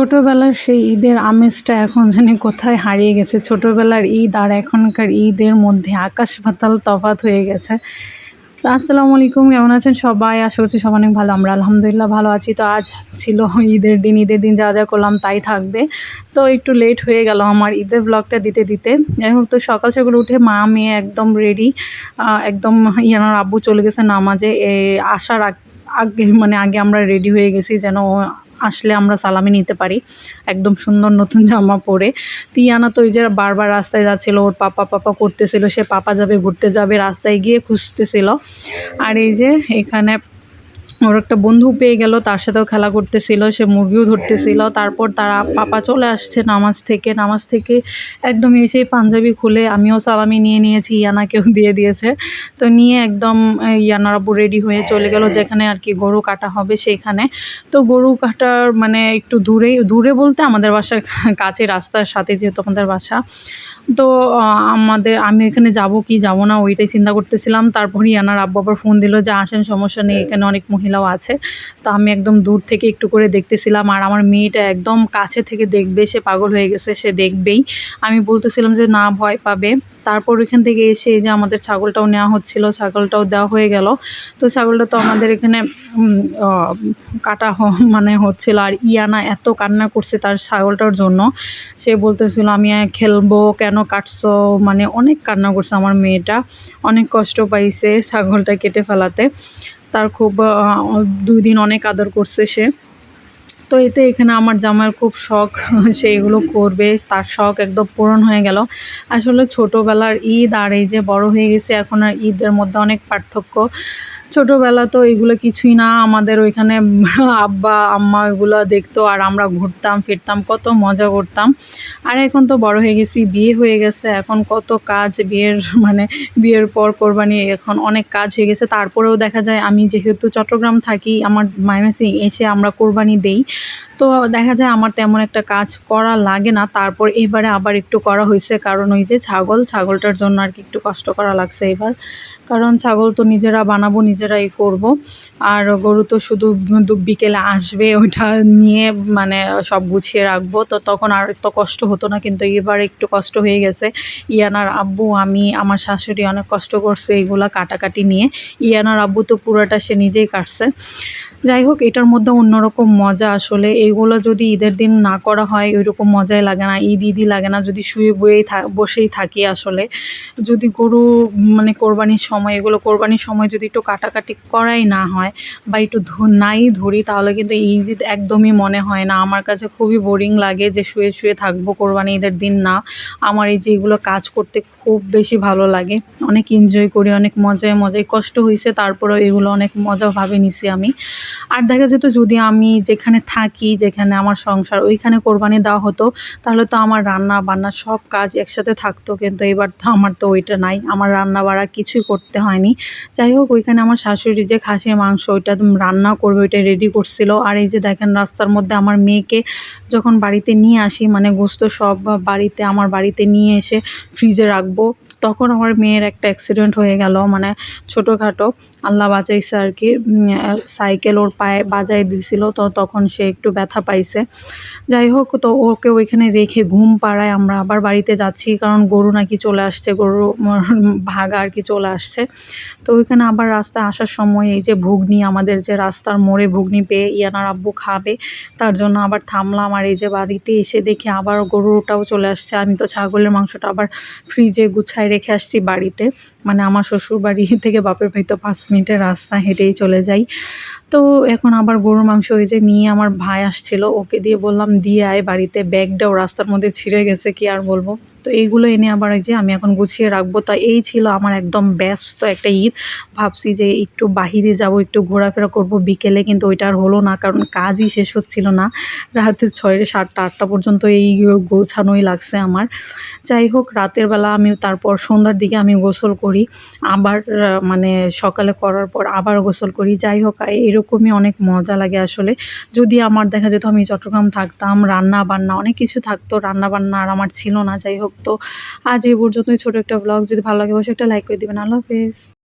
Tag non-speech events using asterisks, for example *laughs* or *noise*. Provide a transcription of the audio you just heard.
ছোটোবেলার সেই ঈদের আমেজটা এখন জানি কোথায় হারিয়ে গেছে। ছোটোবেলার ঈদ আর এখনকার ঈদের মধ্যে আকাশ পাতাল তফাত হয়ে গেছে। আসসালামু আলাইকুম, কেমন আছেন সবাই? আশা করছি সবাই অনেক ভালো। আমরা আলহামদুলিল্লাহ ভালো আছি। তো আজ ছিল ঈদের দিন ঈদের দিন যা যা করলাম তাই থাকবে। তো একটু লেট হয়ে গেল আমার ঈদের ব্লগটা দিতে দিতে। যাই হোক, তো সকাল সকাল উঠে মা, মেয়ে একদম রেডি একদম ইয়ানার আব্বু চলে গেছে নামাজে। আসার আগে মানে আগে আমরা রেডি হয়ে গেছি যেন আসলে আমরা সালামি নিতে পারি। একদম সুন্দর নতুন জামা পরে। তিয়ানা তো এই যে বারবার রাস্তায় যাচ্ছিল, ওর পাপা পাপা করতেছিল, সে পাপা যাবে, ঘুরতে যাবে, রাস্তায় গিয়ে খুঁজতেছিল। আর এই যে এখানে ওর একটা বন্ধু পেয়ে গেল, তার সাথেও খেলা করতেছিল, সে মুরগিও ধরতেছিল। তারপর তারা পাপা চলে আসছে নামাজ থেকে নামাজ থেকে একদম এসেই পাঞ্জাবি খুলে আমিও সালামি নিয়ে নিয়েছি, ইয়ানাকেও দিয়ে দিয়েছে। তো নিয়ে একদম ইয়ানার আব্বু রেডি হয়ে চলে গেল, যেখানে আর কি গরু কাটা হবে সেইখানে। তো গরু কাটার মানে একটু দূরেই, দূরে বলতে আমাদের বাসার কাছে রাস্তার সাথে যেহেতু আমাদের বাসা। তো আমাদের, আমি এখানে যাব কি যাব না ওইটাই চিন্তা করতেছিলাম। তারপরই আনার আব্বু আবার ফোন দিল যে আসেন, সমস্যা নেই, এখানে অনেক মহিলাও আছে। তো আমি একদম দূর থেকে একটু করে দেখতেছিলাম আর আমার মেয়েটা একদম কাছে থেকে দেখবে, সে পাগল হয়ে গেছে, সে দেখবেই। আমি বলতেছিলাম যে না, ভয় পাবে। তারপর ওইখান থেকে এসে যে আমাদের ছাগলটাও নেওয়া হচ্ছিল, ছাগলটাও দেওয়া হয়ে গেল। তো ছাগলটা তো আমাদের এখানে কাটা মানে হচ্ছিল। আর ইয়ানা এত কান্না করছে তার ছাগলটার জন্য। সে বলতেছিল, আমি খেলব কেন? কাটছো? মানে অনেক কান্না করছে আমার মেয়েটা। অনেক কষ্ট পাইছে ছাগলটা কেটে ফেলাতে। তার খুব দুই দিন অনেক আদর করছে সে। তো এতে এখানে আমার জামার খুব শখ, *laughs* সে এগুলো করবে, তার শখ একদম পূরণ হয়ে গেল। আসলে ছোটোবেলার ঈদ আর এই যে বড় হয়ে গেছে, এখন আর ঈদের মধ্যে অনেক পার্থক্য। ছোটোবেলা তো এগুলো কিছুই না, আমাদের ওইখানে *laughs* আব্বা, আম্মা ওইগুলো দেখতো আর আমরা ঘুরতাম, ফিরতাম, কত মজা করতাম। আর এখন তো বড় হয়ে গেছি, বিয়ে হয়ে গেছে, এখন কত কাজ, বিয়ের *laughs* মানে বিয়ের পর কোরবানি, এখন অনেক কাজ হয়ে গেছে। তারপরেও দেখা যায় আমি যেহেতু চট্টগ্রাম থাকি, আমার মাইমেসি এসে আমরা কোরবানি দেই। তো দেখা যায় আমার তেমন একটা কাজ করা লাগে না। তারপর এবারে আবার একটু করা হয়েছে। কারণ ওই যে ছাগল, ছাগলটার জন্য আর কি একটু কষ্ট করা লাগছে এবার। কারণ ছাগল তো নিজেরা বানাবো, নিজেরাই করব। আর গরু তো শুধু বিকেলে আসবে, ওইটা নিয়ে মানে সব গুছিয়ে রাখব। তো তখন আর তো কষ্ট হতো না। কিন্তু এবার একটু কষ্ট হয়ে গেছে। ইয়ানার আব্বু, আমি, আমার শাশুড়ি অনেক কষ্ট করছে এইগুলা কাটাকাটি নিয়ে। ইয়ানার আব্বু তো পুরোটা সে নিজেই কাটছে। যাই হোক এটার মধ্যে অন্যরকম মজা আসলে। এইগুলো যদি ঈদের দিন না করা হয় ওই রকম মজাই লাগে না। ঈদ ঈদই লাগে না, যদি শুয়ে বয়েই বসেই থাকি আসলে। যদি গরু মানে কোরবানির সময়, এগুলো কোরবানির সময় যদি একটু কাটাকাটি করাই না হয় বা একটু নাই ধরি, তাহলে কিন্তু ঈদ একদমই মনে হয় না। আমার কাছে খুবই বোরিং লাগে যে শুয়ে শুয়ে থাকব কোরবানি ঈদের দিন না। আমার এই যে এগুলো কাজ করতে খুব বেশি ভালো লাগে। অনেক এনজয় করি, অনেক মজায় মজায়। কষ্ট হয়েছে তারপরেও এগুলো অনেক মজা ভাবে নিছি আমি। আর দেখা যেত যদি আমি যেখানে থাকি, যেখানে আমার সংসার ওইখানে কোরবানি দেওয়া হতো, তাহলে তো আমার রান্না বান্না সব কাজ একসাথে থাকতো। কিন্তু এবার তো আমার তো ওইটা নাই। আমার রান্না বাড়া কিছুই করতে হয়নি। যাই হোক, ওইখানে আমার শাশুড়ি যে খাসির মাংস, ওইটা রান্না করবে, ওইটা রেডি করছিল। আর এই যে দেখেন, রাস্তার মধ্যে আমার মেয়েকে যখন বাড়িতে নিয়ে আসি মানে গোস্ত সব বাড়িতে, আমার বাড়িতে নিয়ে এসে ফ্রিজে রাখব। তখন আমার মেয়ের একটা অ্যাক্সিডেন্ট হয়ে গেল মানে ছোটোখাটো। আল্লাহ বাঁচাইছে আর কি সাইকেল ওর পায়ে বাজাই দিছিল, তো তখন সে একটু ব্যথা পাইছে। যাই হোক, তো ওকে ওইখানে রেখে ঘুম পাড়ায় আমরা আবার বাড়িতে যাচ্ছি, কারণ গরু নাকি চলে আসছে, গরু ভাগা আর কি চলে আসছে। তো ওইখানে আবার রাস্তায় আসার সময় এই যে ভুগনি, আমাদের যে রাস্তার মোড়ে ভুগনি পেয়ে ইয়ানার আব্বু খাবে, তার জন্য আবার থামলাম। আর এই যে বাড়িতে এসে দেখি আবার গরুটাও চলে আসছে। আমি তো ছাগলের মাংসটা আবার ফ্রিজে গুছায় রেখে আসছি বাড়িতে। মানে আমার শ্বশুর বাড়ি *laughs* থেকে বাপের বাড়ি তো পাঁচ মিনিটের রাস্তা হেঁটেই চলে যাই। তো এখন আবার গরুর মাংস ওই যে নিয়ে আমার ভাই আসছিল, ওকে দিয়ে বললাম, দিয়ে আয় বাড়িতে ব্যাগটাও রাস্তার মধ্যে ছিঁড়ে গেছে, কি আর বলব? তো এইগুলো এনে আবার যে আমি এখন গুছিয়ে রাখব। তো এই ছিল আমার একদম ব্যস্ত একটা ঈদ। ভাবছি যে একটু বাহিরে যাব, একটু ঘোরাফেরা করব। বিকেলে কিন্তু ওইটা আর হলো না, কারণ কাজই শেষ হচ্ছিল না। রাতে ছয় সাতটা, আটটা পর্যন্ত এই গোছানোই লাগছে আমার। যাই হোক, রাতের বেলা আমি তারপর সন্ধ্যার দিকে আমি গোসল করি। আবার মানে সকালে করার পর আবার গোসল করি। যাই হোক এরকমই অনেক মজা লাগে আসলে। যদি আমার দেখা যেত আমি চট্টগ্রাম থাকতাম রান্না বান্না অনেক কিছু থাকতো রান্না বান্না আর আমার ছিল না। যাই হোক, তো আজ এই পর্যন্তই। ছোটো একটা ব্লগ যদি ভালো লাগে অবশ্যই একটা লাইক করে দেবেন। আল্লাহ হাফেজ।